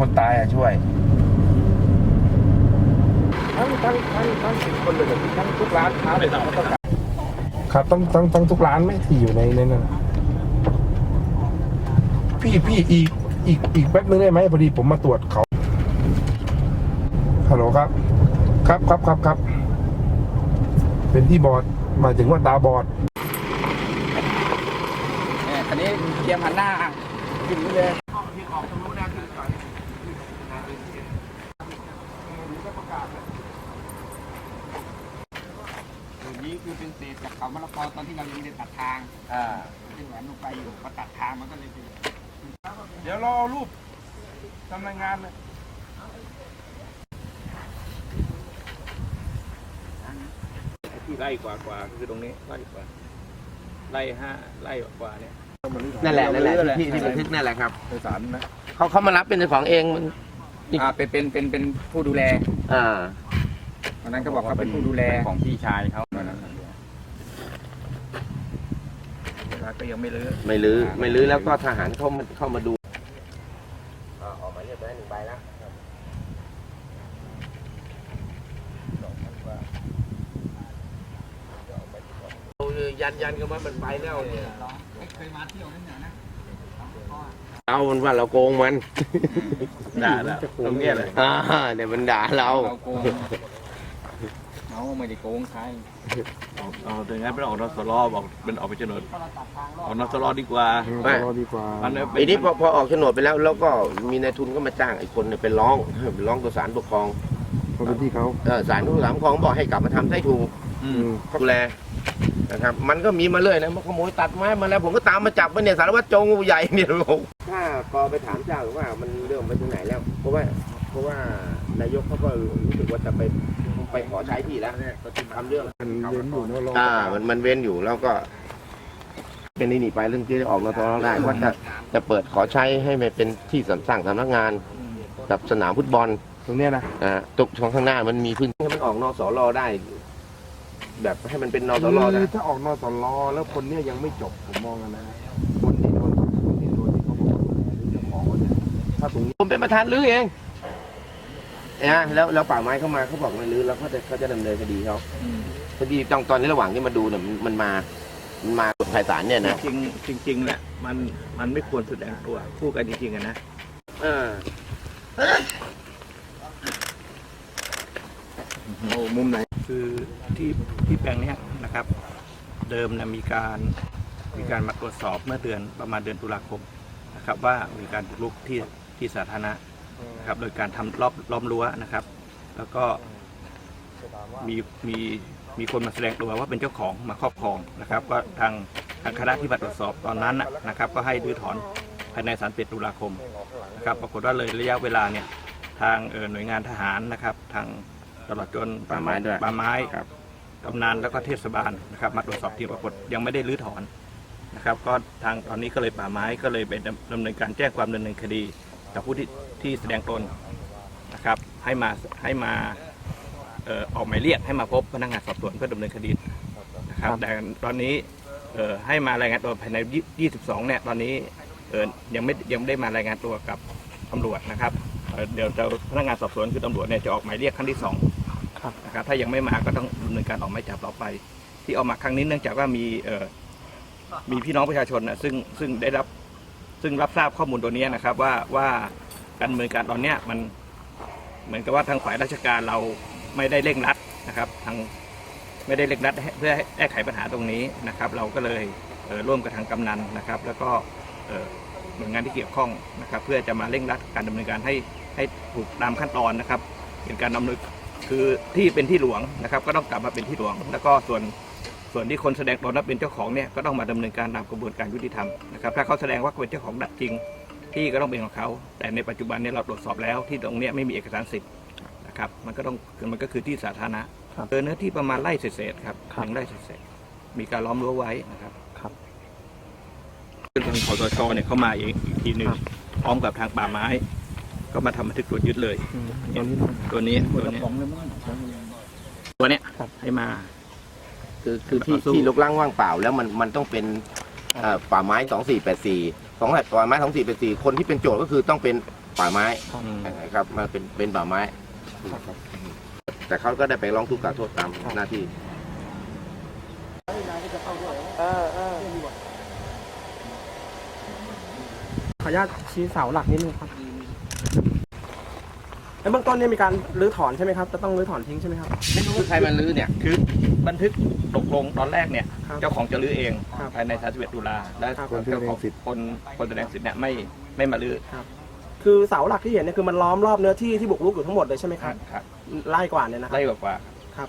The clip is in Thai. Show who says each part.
Speaker 1: คนตายอะช่วย
Speaker 2: ทั้งทั้งทั้งทั้งสิบคนเลยเหรอทั้งทุกร้านค้าเลยต้องการ
Speaker 3: ครับต้องต้องต้องทุกร้านไหมที่อยู่ในในนั้นน่ะพี่พี่อีกอีกอีกแป๊บนึงได้ไหมพอดีผมมาตรวจเขาฮัลโหลครับ ครับครับครับครับ เป็นที่บอดหมายถึงว่าตาบอด
Speaker 2: เนี่ยคันนี้เตรียมหันหน้าขึ้นนี้เลย ตัวนี้ คือเป็นเศษจากเขามะละกอตอนที่เรายังไม่ได้ตัดทาง
Speaker 1: อ่า
Speaker 2: เป็นแหวนลงไปอยู่พอตัดทางมันก็เลยเป็น
Speaker 3: เดี๋ยวรอรูปทำรายงานเลย
Speaker 2: ที่ไร่กว่ากว่าคือตรงนี้ไร่กว่าไร่ห้าไร่กว่าเนี่ย
Speaker 4: นั่นแหละนั่นแหละ
Speaker 2: เรือแหละ
Speaker 4: ที่ที่บันทึกนั่นแหละครับ
Speaker 2: โดยสารนะ
Speaker 4: เขาเขามารับเป็นเจ้าของเองมัน
Speaker 2: อ่าเป็นเป็นเป็นเป็นผู้ดูแล
Speaker 4: อ่า
Speaker 2: วันนั้นเขาบอกเขาเป็นผู้ดูแล
Speaker 1: ของพี่ชายเขา
Speaker 2: เวลาก็ยังไม่เลิก
Speaker 4: ไม่ลื้อไม่ลื้อแล้วก็ทหารเข้ามาเข้ามาดูออกมาเรียบร้อยหนึ่งใบแล้วยันยันกันว่ามันไปแล้วเนี่ย
Speaker 2: เคยมาเที่ยวนั่นเนี่ยนะ
Speaker 4: เอามันว่าเราโกงมัน
Speaker 1: ด่าแล้วตรงเนี้ยเลย
Speaker 4: อ่าเนี่ยมันด่าเรา
Speaker 2: เราโกงเราไม่ได้โกงใคร
Speaker 1: เอาถึงงั้นเป็นออกนสลอบอกเป็นออกไปโฉนดออกนสลอดีกว่า
Speaker 4: ไม่
Speaker 3: รอดีกว่า
Speaker 1: มันเนี่ย
Speaker 4: ไอ้นี้พอพอออกโฉนดไปแล้ว แล้วก็มีนายทุนก็มาจ้างไอ้คนเนี่ยเป็นร้องเป็นร้องตัวศาลปกครอง
Speaker 3: เพราะเป็นที่เขา
Speaker 4: เออศาลผู้ศาลปกครองบอกให้กลับมาทำให้ถูก
Speaker 1: อื
Speaker 3: อื
Speaker 1: ม
Speaker 3: ม
Speaker 4: ดูแลนะครับ มันก็มีมาเลยนะมาขโมยตัดไม้มาแล้ว ผมก็ตามมาจับมันเนี่ยสารวัตรโจงูใหญ่เนี่ยผมถ้าพอไปถามเจ้าว่ามันเรื่องไปถึงไหนแล้ว เพราะว่า เพราะว่านายกเขาก็รู้สึกว่าจะไป ไปขอใช้ที่แล้วทำเรื่อง
Speaker 3: มันเว้นอยู่เนอะรอ
Speaker 4: อ่ามันมันเว้นอยู่แล้วก็ เป็นนี่หนีไปเรื่องที่ออกนทได้ว่าจะจะเปิดขอใช้ให้มันเป็นที่สำสร้างสำนักงานกับสนามฟุตบอล
Speaker 3: ตรงเนี้ยนะ
Speaker 4: อ่าตกช่องข้างหน้ามันมีพื้นที่ให้มันออกนสรได้ แบบให้มันเป็นนสร
Speaker 3: คื
Speaker 4: ได้
Speaker 3: อถ้าออกนสลแล้วคนเนี้ยยังไม่จบผมมองกันนะคนที่โดนคนที่โดนที่เขาบอกว่าเจ้าของเนี่ยถ้าตรงนี้
Speaker 4: ผมเป็นประธานรื้อเอง นะแล้วแล้วป่าไม้เข้ามาเขาบอกไม่รื้อแล้วเขาจะเขาจะดำเนินคดีเขาคดีตอนตอนนี้ระหว่างที่มาดูเนี่ยมันมันมามันมาไพศาลเนี่ยนะ
Speaker 1: จริงจริงจริงๆแหละมันมันไม่ควรแสดงตัวพูดกันจริงๆอะนะ
Speaker 4: เออ
Speaker 1: โอ้มุมไหนคือที่ที่แปลงเนี้ยนะครับ เดิมนะมีการมีการมาตรวจสอบเมื่อเดือนประมาณเดือนตุลาคมนะครับ ว่ามีการบุกรุกที่ที่สาธารณะ นะครับโดยการทำรอบล้อมรั้วนะครับ แล้วก็มีมีมีคนมาแสดงตัวว่าเป็นเจ้าของมาครอบครองนะครับ ก็ทางทางคณะที่มาตรวจสอบตอนนั้นน่ะนะครับ ก็ให้รื้อถอนภายใน31ตุลาคมนะครับปรากฏว่าเลยระยะเวลาเนี่ยทางเอ่อหน่วยงานทหารนะครับ ทางตลอดจน
Speaker 4: ป่าไม้ด้วย
Speaker 1: ป่าไม้กำนันแล้วก็เทศบาลนะครับ มาตรวจสอบที่ปรากฏยังไม่ได้รื้อถอนนะครับ ก็ทางตอนนี้ก็เลยป่าไม้ก็เลยไปดำดำเนินการแจ้งความดำเนินคดี กับผู้ที่ที่แสดงตนนะครับให้มาให้มาเอ่อออกหมายเรียกให้มาพบพนักงานสอบสวนเพื่อดำเนินคดีนะครับแต่ตอนนี้เอ่อให้มารายงานตัวภายใน 22 เนี่ยตอนนี้เอ่อยังไม่ยังไม่ได้มารายงานตัวกับตำรวจนะครับเอ่อเดี๋ยวจะพนักงานสอบสวนคือตำรวจเนี่ยจะออกหมายเรียกครั้งที่สองนะครับถ้ายังไม่มาก็ต้องดำเนินการออกหมายจับต่อไป ที่ออกมาครั้งนี้เนื่องจากว่ามีเอ่อมีพี่น้องประชาชนนะซึ่งซึ่งได้รับ ซึ่งรับทราบข้อมูลตัวนี้นะครับว่าว่าการดำเนินการตอนเนี้ยมันเหมือนกับว่าทางฝ่ายราชการเราไม่ได้เร่งรัดนะครับทางไม่ได้เร่งรัดเพื่อแก้ไขปัญหาตรงนี้นะครับ เราก็เลยเร่วมกับทางกำนันนะครับ แล้วก็หน่วยงานที่เกี่ยวข้องนะครับ เพื่อจะมาเร่งรัดการดำเนินการให้ให้ถูกตามขั้นตอนนะครับ เป็นการดำเนินคือที่เป็นที่หลวงนะครับ ก็ต้องกลับมาเป็นที่หลวง แล้วก็ส่วน ส่วนที่คนแสดงตนว่าเป็นเจ้าของเนี่ยก็ต้องมาดำเนินการตามกระบวนการยุติธรรมนะครับถ้าเขาแสดงว่าเป็นเจ้าของดัดจริง ที่ก็ต้องเป็นของเขา แต่ในปัจจุบันเนี่ยเราตรวจสอบแล้วที่ตรงเนี้ยไม่มีเอกสารสิทธิ์นะครับมันก็ต้องมันก็คือที่สาธารณะเออเนื้อที่ประมาณไร่เศษๆครับหนึ่งไร่เศษๆมีการล้อมรั้วไว้นะครับ
Speaker 3: ครับ
Speaker 1: ซึ่งทางคอสชเนี่ยเข้ามาอีกอีกทีหนึ่งพร้อมกับทางป่าไม้ ก็มาทำบันทึกตรวจยึดเลย
Speaker 3: ตอนนี้
Speaker 1: ตัวนี้ตัวนี้
Speaker 2: ของเลยมั้ง
Speaker 1: ตัวเนี้ยให้มา
Speaker 4: คือคือที่
Speaker 1: ต่อสู้
Speaker 4: ที่ลกล้างว่างเปล่า แล้วมันมันต้องเป็นเอ่อป่าไม้สองสี่แปดสี่สองป่าไม้สองสี่แปดสี่คนที่เป็นโจทย์ก็คือต้องเป็นป่าไม้
Speaker 1: อืม
Speaker 4: นะครับมาเป็นเป็นป่าไม้ แต่เขาก็ได้ไปร้องทุกข์กล่าวโทษตามหน้าที่
Speaker 5: ขออนุญาตชี้เสาหลักนิดนึงครับในเบื้องต้นเนี่ยมีการรื้อถอนใช่ไหมครับ จะต้องรื้อถอนทิ้งใช่ไหมครับ
Speaker 4: ไม่รู้ใครมาลื้อเนี่ย
Speaker 1: คือ บันทึกตกลงตอนแรกเนี่ย
Speaker 5: ครับ
Speaker 1: เจ้าของจะรื้อเอง
Speaker 5: ครับ
Speaker 1: ภายใน31ตุลาและ
Speaker 5: ครับ
Speaker 1: เจ้าของคนคนแสดงสิทธิ์เนี่ยไม่ไม่มารื้อ
Speaker 5: คือเสาหลักที่เห็นเนี่ยคือมันล้อมรอบเนื้อที่ที่บุกรุกอยู่ทั้งหมดเลยใช่ไหมครับ
Speaker 1: ครับ
Speaker 5: ไล่กว่าเนี่ยนะครับ
Speaker 1: ไล่กว่า
Speaker 5: ครับ